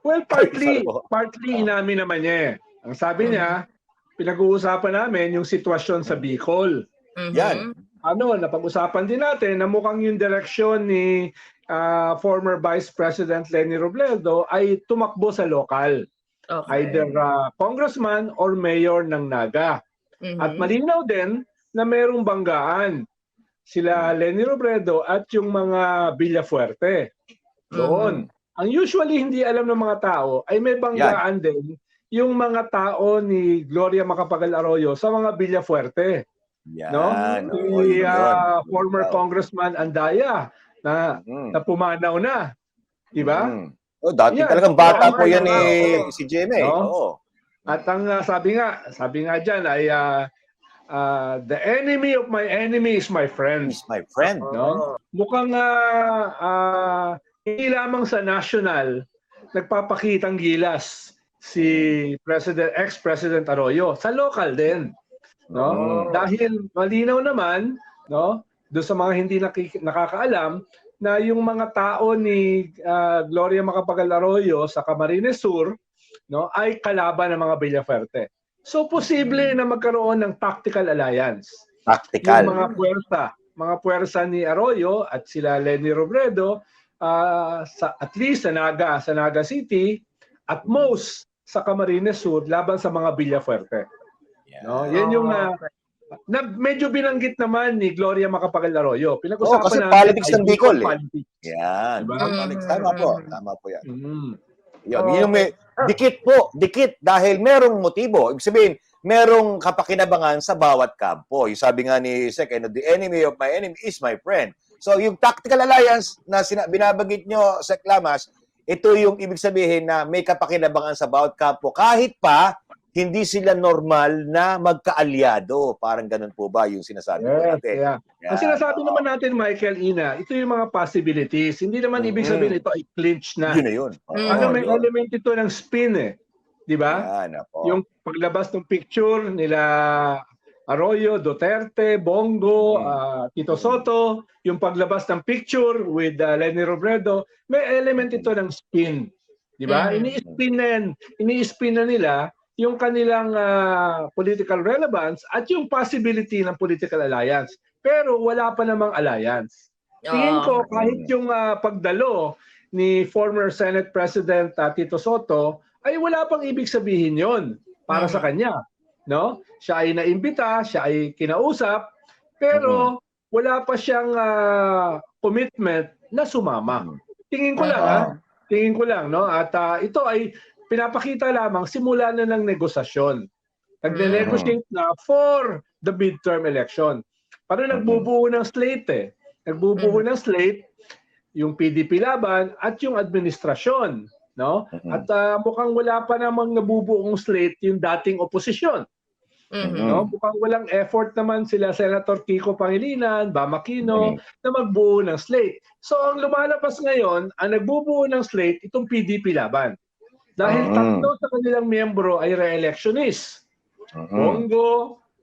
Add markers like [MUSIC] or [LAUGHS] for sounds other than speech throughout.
Well, partly, partly inamin naman niya eh. Ang sabi niya, pinag-uusapan namin yung sitwasyon sa Bicol. Mhm. Yan. Ano, napag-usapan din natin na mukhang yung direksyon ni ah, former Vice President Lenny Robledo ay tumakbo sa lokal. Okay. Either ah, congressman or mayor ng Naga. Mhm. At malinaw din na merong banggaan sila Lenny Robredo at yung mga Villafuerte doon. Ang usually hindi alam ng mga tao ay may banggaan din yung mga tao ni Gloria Macapagal Arroyo sa mga Villafuerte. Yan. No? oo, Si yun. former Wow. Congressman Andaya na, Mm. na pumanaw na. Di ba? Mm. Oh, dati Yan. talagang bata po yan eh, si Jeme. No? Oo. At ang ah, sabi nga, sabi nga diyan ay ah, ah, the enemy of my enemy is my friend. He's my friend. No? Mukhang ah, ah, hindi lamang sa national nagpapakitang gilas si President ex-President Arroyo sa local din no Mm. dahil malinaw naman no do sa mga hindi nakik- nakakaalam na yung mga tao ni ah, Gloria Macapagal Arroyo sa Camarines Sur no ay kalaban ng mga Villafuerte. So posible na magkaroon ng tactical alliance Tactical. yung mga puwersa, mga puwersa ni Arroyo at sila Lenny Robredo ah, sa at least sa Naga, sa Naga City at most sa Camarines Sur laban sa mga Villafuerte. Yan. No, yan yung ah, na medyo binanggit naman ni Gloria Macapagal Arroyo. Pinag-usapan Oo, kasi natin politics ng Bicol, eh. politics. Yan. Diba? Politics. Tama po. Tama po yan. Yan. Oo. Yun yung may, dikit po. Dikit. Dahil merong motibo. Ibig sabihin, merong kapakinabangan sa bawat kampo. Yung sabi nga ni Sek, ano, the enemy of my enemy is my friend. So yung tactical alliance na sina- binabanggit nyo, Sek Lamas, ito yung ibig sabihin na may kapakinabangan sa bawat kampo. Kahit pa, hindi sila normal na magkaalyado. Parang ganun po ba yung sinasabi Yes, natin? yeah. Yan. Ang sinasabi Oo. naman natin, Michael Ina, ito yung mga possibilities. Hindi naman ibig Mhm. sabihin ito ay clinch na. Yun na yun. Mm. Ano may yun. element ito ng spin eh. Di ba? Yung paglabas ng picture nila Arroyo, Duterte, Bongo, ah, Tito Soto, yung paglabas ng picture with ah, Lenny Robredo, may element ito ng spin. Di ba? Mm. Ini-spin na yan. Ini-spin na nila yung kanilang ah, political relevance at yung possibility ng political alliance. Pero wala pa namang alliance. Tingin ko kahit yung ah, pagdalo ni former Senate President ah, Tito Soto ay wala pang ibig sabihin 'yon para sa kanya, no? Siya ay naimbita, siya ay kinausap, pero wala pa siyang ah, commitment na sumama. Tingin ko lang, Oo. ha? Tingin ko lang, no? At ah, ito ay pinapakita lamang simula na ng negosasyon. Nagne-negotiate na for the midterm election. Para Mhm. nagbubuo ng slate eh. Nagbubuo ng slate yung PDP laban at yung administrasyon, no? Mhm. At ah, mukhang wala pa namang nabubuong slate yung dating oposisyon, Mhm. no? Mukhang walang effort naman sila Senator Kiko Pangilinan, Bam Aquino na magbuo ng slate. So ang lumalabas ngayon, ang nagbubuo ng slate itong PDP laban. Dahil Mhm. tatlo sa kanilang miyembro ay re-electionist. Mhm. Bongo,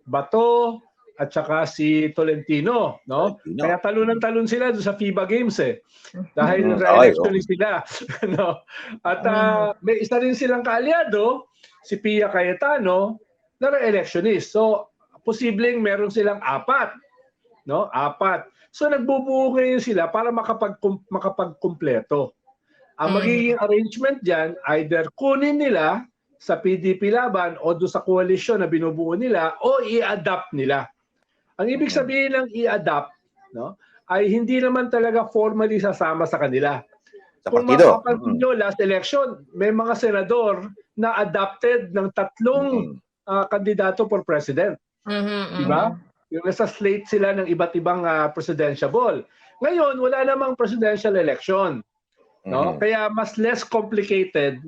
Bato, at saka si Tolentino, no? Tolentino. Kaya talon ng talon sila doon sa FIBA Games eh. Dahil Mhm. re-electionist sila, [LAUGHS] no? At Mm. ah, may isa rin silang kaalyado, si Pia Cayetano, na re-electionist. So, posibleng meron silang apat, no? Apat. So nagbubuo ngayon sila para makapag makapagkumpleto. Ang Mm. magiging arrangement diyan either kunin nila sa PDP laban o do sa koalisyon na binubuo nila o i-adapt nila. Ang ibig Mm. sabihin ng i-adapt, no, ay hindi naman talaga formally sasama sa kanila. Sa Kung partido. mapapansin nyo, last election, may mga senador na adopted ng tatlong Mhm. ah, kandidato for president. Mhm. Di ba? Yung nasa slate sila ng iba't ibang ah, presidential ball. Ngayon, wala namang presidential election. No? Mhm. Kaya mas less complicated